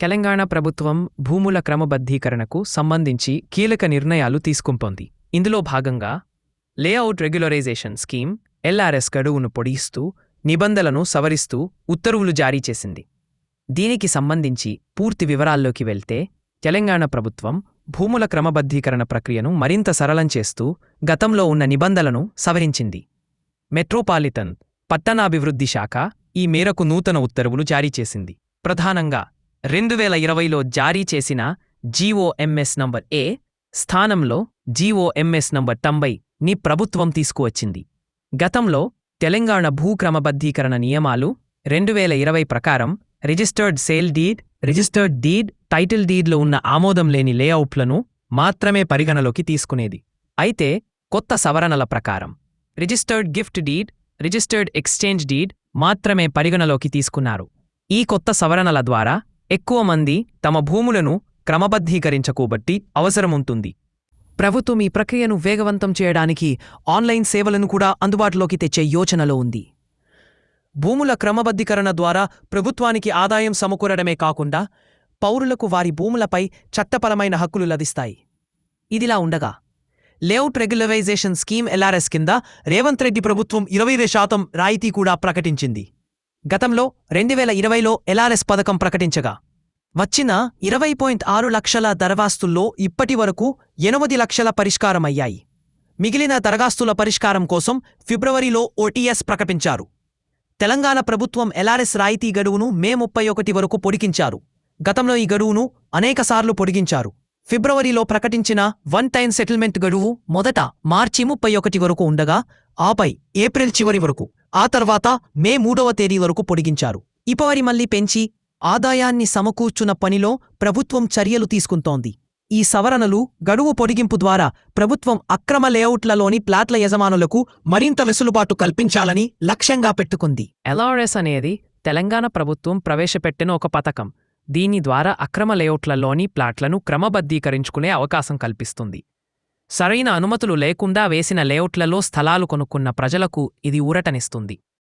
తెలంగాణ ప్రభుత్వం భూముల క్రమబద్ధీకరణకు సంబంధించి కీలక నిర్ణయాలు తీసుకుంటోంది. ఇందులో భాగంగా లేఅవుట్ రెగ్యులరైజేషన్ స్కీమ్ ఎల్ఆర్ఎస్ గడువును పొడిగిస్తూ నిబంధనలను సవరిస్తూ ఉత్తర్వులు జారీ చేసింది. దీనికి సంబంధించి పూర్తి వివరాల్లోకి వెళ్తే తెలంగాణ ప్రభుత్వం భూముల క్రమబద్ధీకరణ ప్రక్రియను మరింత సరళం చేస్తూ గతంలో ఉన్న నిబంధనలను సవరించింది. మెట్రోపాలిటన్ పట్టణాభివృద్ధి శాఖ ఈ మేరకు నూతన ఉత్తర్వులు జారీ చేసింది. ప్రధానంగా రెండు వేల ఇరవైలో జారీ చేసిన జీఓఎంఎస్ నంబర్ ఏ స్థానంలో జీఓఎంఎస్ నంబర్ తొంభై ని ప్రభుత్వం తీసుకువచ్చింది. గతంలో తెలంగాణ భూ క్రమబద్ధీకరణ నియమాలు రెండు వేల ఇరవై ప్రకారం registered sale deed registered deed title డీడ్లో ఉన్న ఆమోదం లేని లేఅవుట్లను మాత్రమే పరిగణలోకి తీసుకునేది. అయితే కొత్త సవరణల ప్రకారం registered gift deed registered exchange deed మాత్రమే పరిగణలోకి తీసుకున్నారు. ఈ కొత్త సవరణల ద్వారా ఎక్కువ మంది తమ భూములను క్రమబద్ధీకరించకూబట్టి అవసరముంటుంది. ప్రభుత్వం ఈ ప్రక్రియను వేగవంతం చేయడానికి ఆన్లైన్ సేవలను కూడా అందుబాటులోకి తెచ్చే యోచనలో ఉంది. భూముల క్రమబద్ధీకరణ ద్వారా ప్రభుత్వానికి ఆదాయం సమకూరడమే కాకుండా పౌరులకు వారి భూములపై చట్టపరమైన హక్కులు లభిస్తాయి. ఇదిలా ఉండగా లేఅవుట్ రెగ్యులరైజేషన్ స్కీమ్ ఎల్ఆర్ఎస్ కింద రేవంత్ రెడ్డి ప్రభుత్వం ఇరవై శాతం రాయితీ కూడా ప్రకటించింది. గతంలో రెండు వేల ఇరవైలో ఎల్ఆర్ఎస్ పథకం ప్రకటించగా వచ్చిన ఇరవై పాయింట్ ఆరు లక్షల దరఖాస్తుల్లో ఇప్పటి వరకు ఎనిమిది లక్షల పరిష్కారమయ్యాయి. మిగిలిన దరఖాస్తుల పరిష్కారం కోసం ఫిబ్రవరిలో ఓటీఎస్ ప్రకటించారు. తెలంగాణ ప్రభుత్వం ఎల్ఆర్ఎస్ రాయితీ గడువును మే ముప్పై ఒకటి వరకు పొడిగించారు. గతంలో ఈ గడువును అనేకసార్లు పొడిగించారు. ఫిబ్రవరిలో ప్రకటించిన వన్ టైం సెటిల్మెంట్ గడువు మొదట మార్చి ముప్పై ఒకటి వరకు ఉండగా ఆపై ఏప్రిల్ చివరి వరకు ఆ తర్వాత మే మూడవ తేదీ వరకు పొడిగించారు. ఇపవరి మళ్ళీ పెంచి ఆదాయాన్ని సమకూర్చున్న పనిలో ప్రభుత్వం చర్యలు తీసుకుంటోంది. ఈ సవరణలు గడువు పొడిగింపు ద్వారా ప్రభుత్వం అక్రమ లేఅవుట్లలోని ప్లాట్ల యజమానులకు మరింత వెసులుబాటు కల్పించాలని లక్ష్యంగా పెట్టుకుంది. ఎల్ఆర్ఎస్ అనేది తెలంగాణ ప్రభుత్వం ప్రవేశపెట్టిన ఒక పథకం. దీని ద్వారా అక్రమ లేఅవుట్లలోని ప్లాట్లను క్రమబద్ధీకరించుకునే అవకాశం కల్పిస్తుంది. సరైన అనుమతులు లేకుండా వేసిన లేఅవుట్లలో స్థలాలు కొనుక్కున్న ప్రజలకు ఇది ఊరటనిస్తుంది.